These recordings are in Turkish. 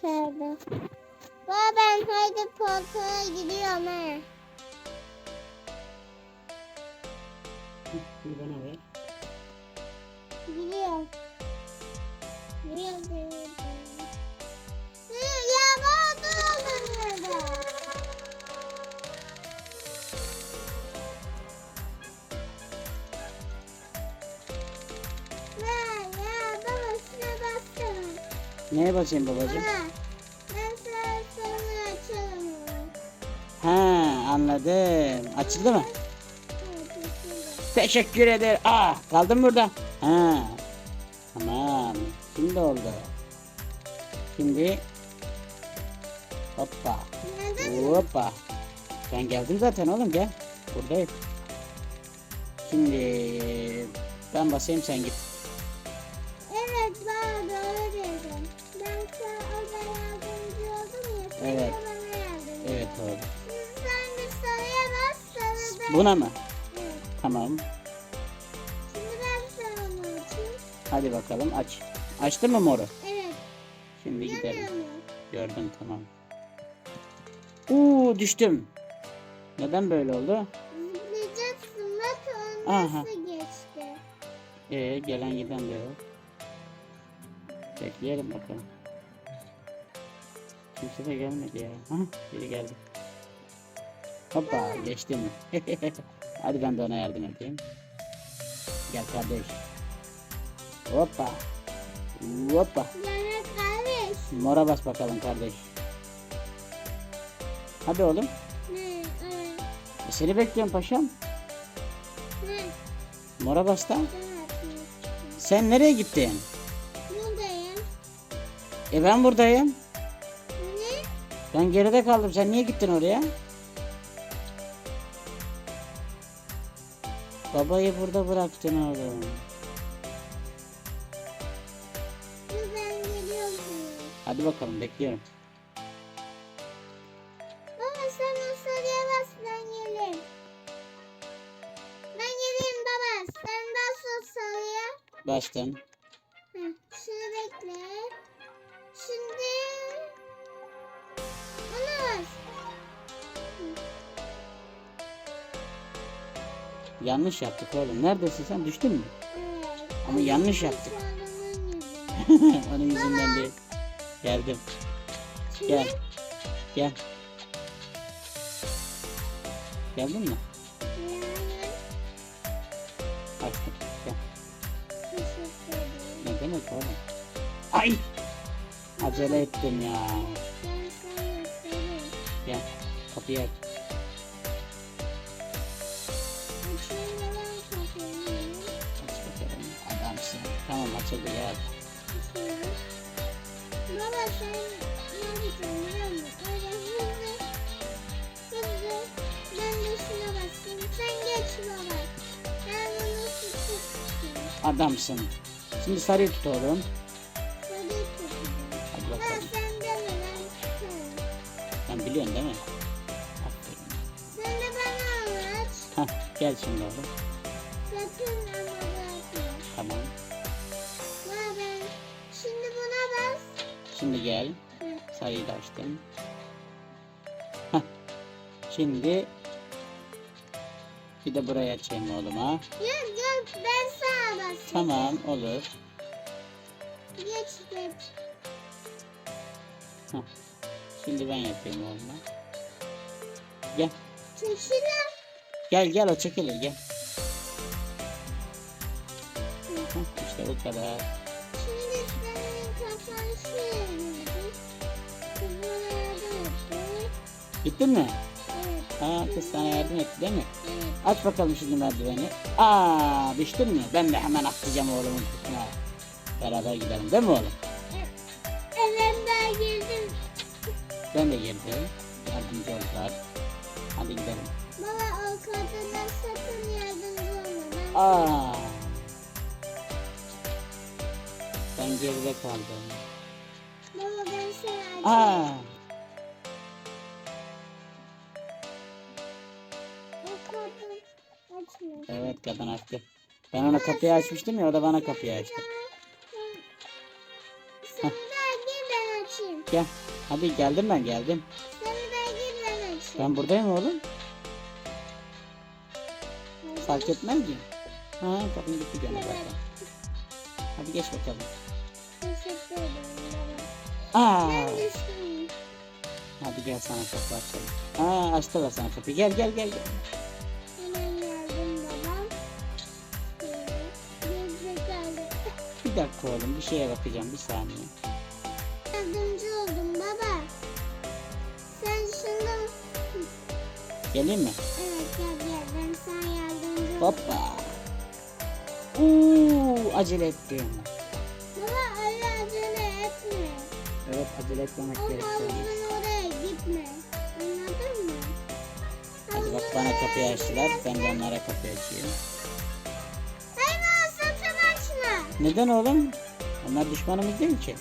çağırdı. Baba ben haydi portaya gidiyorum he. Bunu bana ver. Gidiyorum. Gidiyorum. ya baba dur Neye basayım babacığım? Ha, sonra açarım onu. Ha anladım. Açıldı mı? Teşekkür ederim. Ah kaldım burada. Ha. Tamam. Şimdi oldu. Şimdi hoppa. Hoppa. Ben geldim zaten oğlum gel. Buradayım. Şimdi ben basayım sen git. Buna mı? Evet. Tamam. Şimdi ben sana onu açayım. Hadi bakalım aç. Açtın mı moru? Evet. Şimdi gidelim. Musun? Gördüm tamam. Uuu düştüm. Neden böyle oldu? Zıplayacaksın bak o nasıl geçti. Ee gelen giden de yok. Bekleyelim bakalım. Kimse de gelmedi ya. Hah, biri geldi. Hoppa geçtim. Hadi ben de ona yardım edeyim. Gel kardeş. Hoppa. Hoppa. Yani kardeş. Mora bas bakalım kardeş. Hadi oğlum. Ne? Evet. E, seni bekliyorum paşam. Ne? Mora bas da. Ben açayım. Sen nereye gittin? Buradayım. E ben buradayım. Ne? Ben geride kaldım. Sen niye gittin oraya? Babayı burada bıraktın oğlum. Ben geliyorum. Hadi bakalım bekliyorum. Baba sen o sarıya bas ben geleyim. Ben geleyim baba. Sen bas o sarıya. Bastın. Yanlış yaptık oğlum. Neredesin sen? Düştün mü? Ama yanlış yaptık. Onun yüzünden değil. Geldim. Gel. Gel. Geldin mi? Açtım. Gel. Ne demek oğlum? Ay! Acele ettim ya. Gel. Kapıyı aç. Tamam açıldı ya. Baba sen neredesin biliyor musun? Öyle hızlı hızlı ben de şuna basayım. Sen geç baba. Ben bunu tutayım. Adamsın. Şimdi sarıyı tut oğlum. Hadi tutayım. Hadi Ben bakalım. sen deme ben tutarım. Sen biliyorsun değil mi? Aferin. Sen de bana anlat. Hah, gel şimdi oğlum. Şimdi gel. Sarıyı da açtım. Şimdi bir de buraya açayım oğluma. Gel gel ben sana basayım. Tamam olur. Geç geç. Hah. Şimdi ben yapayım oğluma. Gel. Çekil Gel gel o çekilir gel. Hah, işte bu kadar. Gittin mi? Evet. Ha kız sana yardım etti değil mi? Evet. Aç bakalım şimdi merdiveni. Aa düştün mü? Ben de hemen atlayacağım oğlumun üstüne. Beraber gidelim değil mi oğlum? Evet ben girdim. Ben de girdim. Yardımcı oldular. Hadi gidelim. Baba o kadına sakın yardımcı olma. Aa. Ben geride kaldım. Baba ben seni açayım. Aa. Evet kadın açtı. Ben ona kapıyı açmıştım ya o da bana kapıyı açtı. Sen gel ben açayım. Gel. Hadi geldim ben geldim. Seni ben girmem için. Ben buradayım oğlum. Fark etmez ki. Ha kapın gitti gene zaten. Hadi geç bakalım. Teşekkür ederim baba. Aa, Ben düştüm. hadi gel sana kapı açalım. Aa açtılar sana kapıyı. Gel gel gel. gel. Bir dakika oğlum bir şeye bakacağım bir saniye. Yardımcı oldum baba. Sen şunu... Geleyim mi? Evet gel gel ben sana yardımcı. Hoppa. Uuu acele ettim. Baba öyle acele etme. Evet acele etmemek gerekiyor. havuzun oraya gitme. Anladın mı? Hadi bak bana kapıyı açtılar. Ben de onlara kapıyı açayım. Neden oğlum? Onlar düşmanımız değil ki.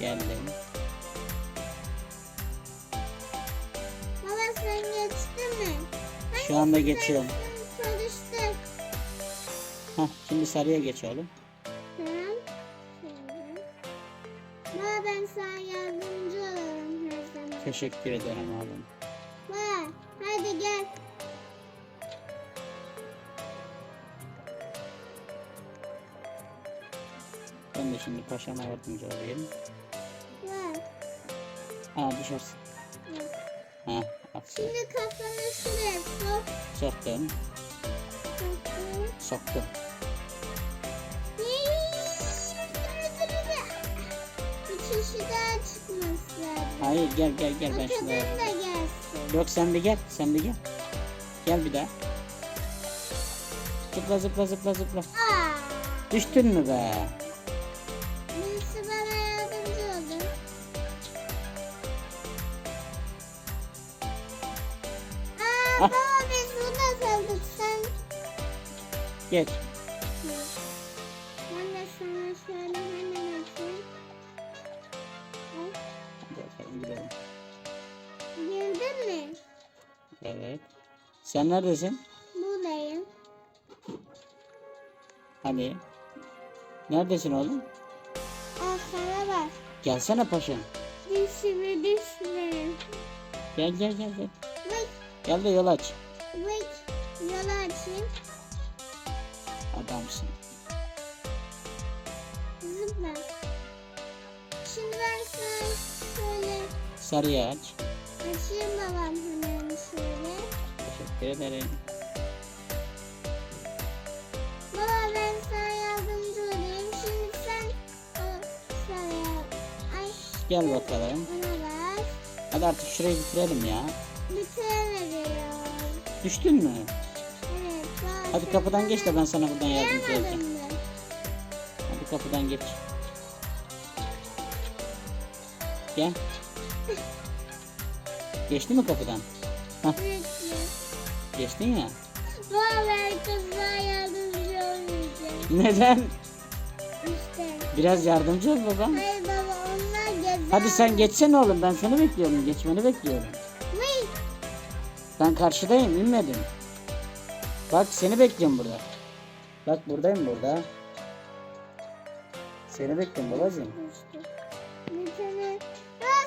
Geldim. Baba sen geçtin mi? Şu anda geçiyorum. Çalıştık. Hah şimdi sarıya geç oğlum. Tamam. Baba ben sana yardımcı olurum her zaman. Teşekkür ederim oğlum. Ben de şimdi paşama yardımcı olayım. Baba. Aa düşersin. bak. Ha aferin. Şimdi kafanı şuraya sok. Soktum. Soktum. Soktum. Bir daha çıkması lazım. Hayır gel gel gel ben kadın şimdi. da gelsin. Yok sen de gel. Sen de gel. Gel bir daha. Zıpla zıpla zıpla zıpla. Aa, Düştün mü be? Birisi bana yardımcı oldu. Aa, Ah. baba biz burada kaldık sen. Geç. Ben de sana şöyle hemen atayım. Bakalım gidelim. Girdin mi? Evet. Sen neredesin? Buradayım. Hani? Neredesin oğlum? Bak. Gelsene paşam. Dişimi düşme. Gel gel gel gel. Vık Gel de yol aç. vık. Yolu açayım. Adamsın. Zıpla. Şimdi ben sana şöyle Sarıya aç. açayım babam şöyle. Teşekkür ederim. Gel bakalım. bas. Hadi artık şurayı bitirelim ya. Bitiremedi ya. Düştün mü? Evet. Hadi kapıdan geç de ben sana buradan yardımcı olacağım. mi? Hadi kapıdan geç. Gel. Geçti mi kapıdan? Evet. Geçtin ya. Baba ben kızlara yardımcı olmayacağım. Neden? İşte. Biraz yardımcı ol. Hayır baba gezer. Hadi sen geçsene oğlum ben seni bekliyorum. Geçmeni bekliyorum. Ben karşıdayım inmedim. Bak seni bekliyorum burada. Bak buradayım burada. Seni bekliyorum babacığım.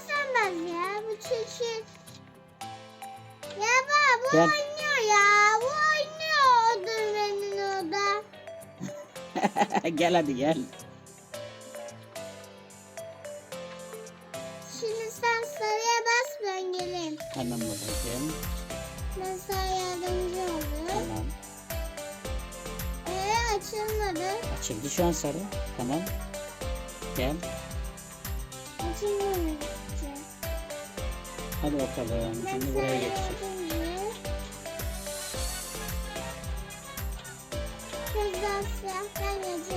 Sen bas ya. Bu çekil. Ya baba bu Gel. oynuyor ya. Bu oynuyor. Odur benim oda. gel hadi gel. Hemen babacığım. Ben sana yardımcı olayım. Tamam. Ee açılmadı. Açıldı şu an sarı. Tamam. Gel. Açılmadı. Hadi bakalım. Ben Şimdi buraya geçeceğiz.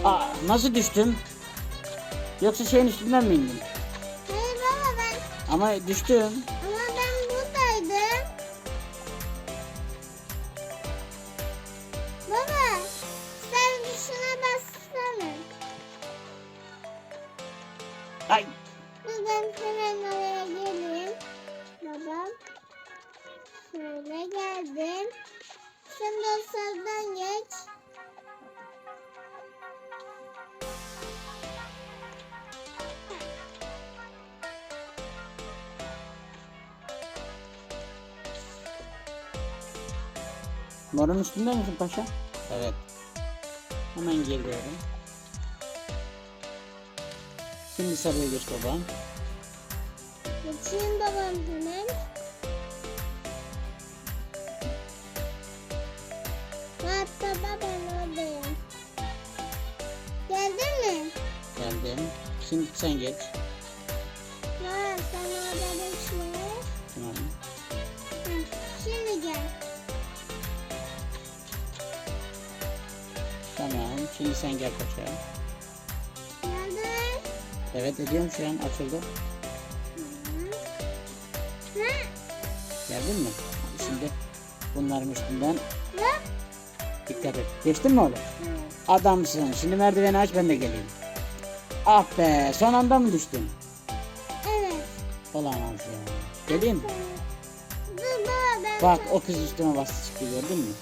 Aa, nasıl düştüm? Yoksa şeyin üstünden mi indim? Hayır baba ben Ama düştüm. Ay. Ben hemen oraya geleyim. Babam. Şöyle geldim. Şimdi sağdan geç. Morun üstünde misin paşa? Evet. Hemen geliyorum. Şimdi sarıya geç babam. Geçeyim babam. Bak baba ben oradayım. Geldin mi? Geldim. Şimdi sen geç. Bak sen orada düşme. Tamam. Şimdi gel. Tamam. Şimdi sen gel paşa. Evet ediyorum şu an açıldı. Geldin mi? Şimdi bunların üstünden Bak. dikkat et. Geçtin mi oğlum? Adamsın. Şimdi merdiveni aç ben de geleyim. Ah be son anda mı düştün? Evet. Olamaz ya. Geleyim mi? Bak o kız üstüme bastı çıktı gördün mü?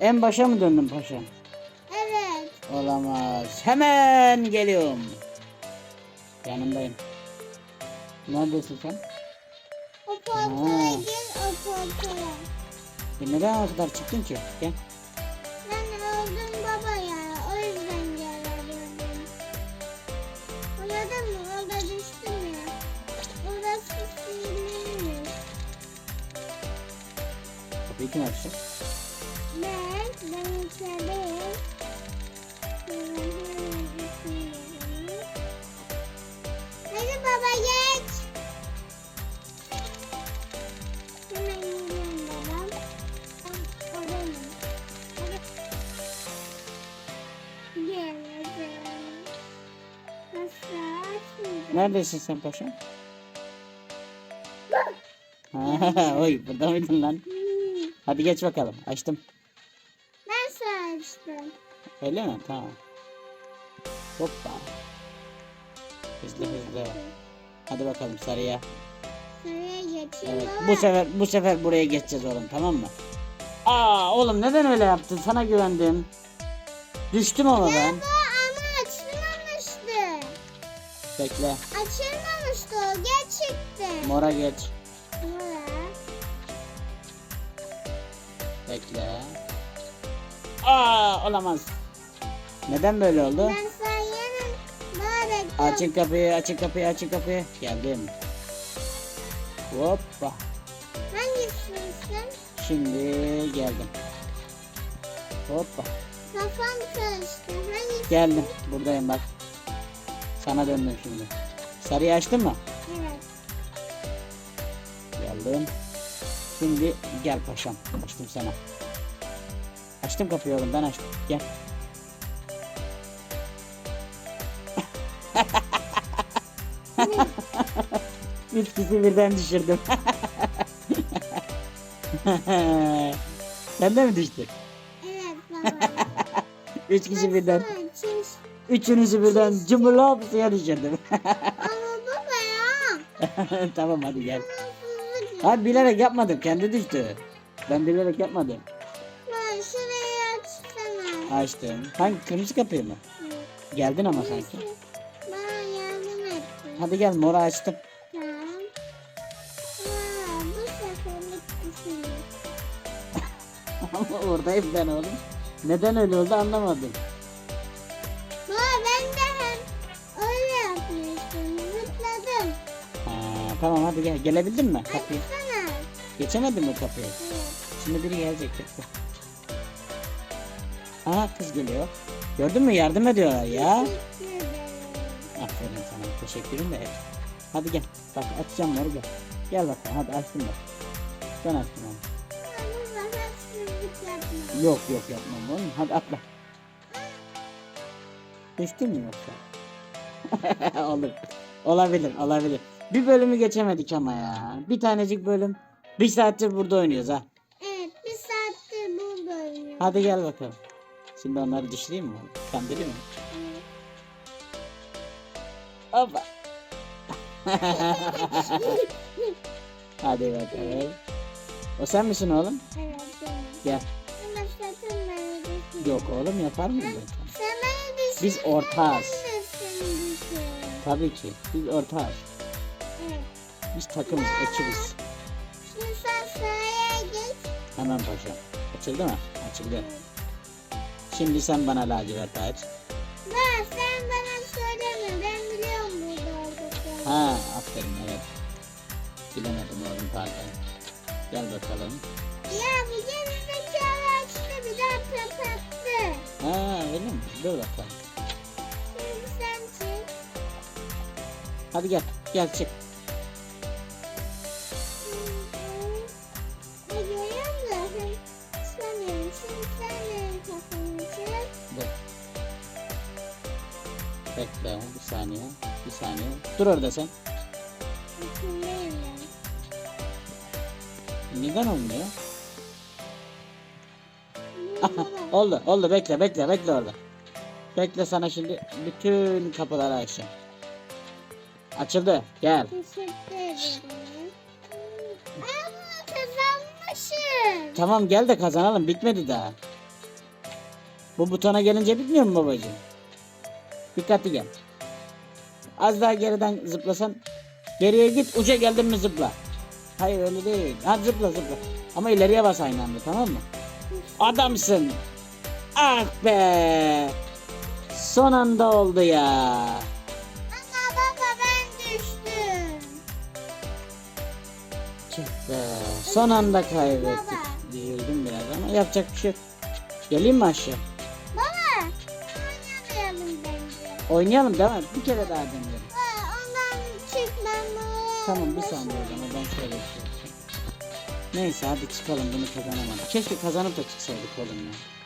En başa mı döndün paşa? Evet. Olamaz. Hemen geliyorum. Yanındayım. Neredesin sen? O portaya gir o portaya. E neden o kadar çıktın ki? Gel. Ben öldüm baba ya. O yüzden gelebildim. Anladın mı? Orada düştüm ya. Orası sihirliymiş. Kapıyı kim açacak? Ben, içerideyim. Hadi baba geç. Hemen yürüyorum babam. Oradayım. Geleceğim. Nasıl açmayacağım? Neredesin sen paşa? Ha, oy burada mıydın lan? Hadi geç bakalım. Açtım. Öyle mi? Tamam. Hoppa. Hızlı hızlı. Hadi bakalım sarıya. Şuraya geçeyim Evet. baba. Bu sefer bu sefer buraya geçeceğiz oğlum tamam mı? Aa oğlum neden öyle yaptın? Sana güvendim. Düştüm ama ben. Ya bu ama açılmamıştı. Bekle. Açılmamıştı o. Gerçekten. Mora geç. Bekle. Aa olamaz. Neden böyle oldu? Ben bekliyorum. Açın kapıyı, açın kapıyı, açın kapıyı. Geldim. Hoppa. Hangisisin? Şimdi geldim. Hoppa. Kafam karıştı. Hangisi? Geldim. Buradayım bak. Sana döndüm şimdi. Sarıyı açtın mı? Evet. Geldim. Şimdi gel paşam. Açtım sana. Açtım kapıyı oğlum ben açtım. Gel. Üç kişi birden düşürdüm. Sen de mi düştün? Evet baba. Üç kişi birden. Çiş. Üçünüzü birden cumhurlop suya düşürdüm. Ama baba ya. tamam hadi gel. Abi bilerek yapmadım. Kendi düştü. Ben bilerek yapmadım. Ben şurayı açsana. Açtım. Hangi kırmızı kapıyı mı? Geldin ama sanki. Bana yardım ettin. Hadi gel mora açtım. Ama oradayım ben oğlum. Neden öyle oldu anlamadım. Baba ben de hem öyle yapmıştım. Zıpladım. Ha, tamam hadi gel. Gelebildin mi kapıyı? Açsana. Geçemedin mi kapıyı? Evet. Şimdi biri gelecek. Aha kız geliyor. Gördün mü yardım ediyorlar ya. Aferin sana. Teşekkürüm de. Hadi gel. Bak açacağım gel. Gel bakalım hadi açtım bak. Ben açtım onu. Yok yok yapmam oğlum. Hadi atla. Düştün mü yoksa? Olur. Olabilir olabilir. Bir bölümü geçemedik ama ya. Bir tanecik bölüm. Bir saattir burada oynuyoruz ha. Evet bir saattir burada oynuyorum. Hadi gel bakalım. Şimdi onları düşüreyim mi? Kandırayım mı? Hoppa. Hadi bakalım. O sen misin oğlum? Evet. Gel. Yok oğlum yapar mıyım ben? Sen beni düşün. Biz ortağız. Tabii ki. Biz ortağız. Evet. Biz takımız, ekibiz. Şimdi sen sıraya geç. Hemen paşam. Açıldı mı? Açıldı. Şimdi sen bana lacivert aç. Ben sen bana söyleme. Ben biliyorum burada olduklarını. Ha, aferin evet. Bilemedim oğlum pardon. Gel bakalım. Ya bu gerizekalı öyle mi? Dur bakalım. Şimdi sen çık. Hadi gel. Gel çık. Bekle bir saniye. Bir saniye. Dur orada sen. Neden olmuyor? Oldu oldu bekle bekle bekle orada. Bekle sana şimdi bütün kapıları açacağım. Açıldı. Gel. Teşekkür ederim. Ama kazanmışım. Tamam gel de kazanalım. Bitmedi daha. Bu butona gelince bitmiyor mu babacığım? Dikkatli gel. Az daha geriden zıplasan. Geriye git uca geldin mi zıpla. Hayır öyle değil. Ha zıpla zıpla. Ama ileriye bas aynı anda tamam mı? Adamsın. Ah be. Son anda oldu ya. Ama baba ben düştüm. Tüh be. Son anda kaybettik. Baba. Üzüldüm biraz ama yapacak bir şey yok. Geleyim mi aşağı? Baba oynamayalım bence. Oynayalım değil mi? Bir kere daha deneyelim. Ha, ondan çık bunu. Tamam bir saniye o zaman ben şöyle yapacağım. Neyse hadi çıkalım bunu kazanamadık. Keşke kazanıp da çıksaydık oğlum ya.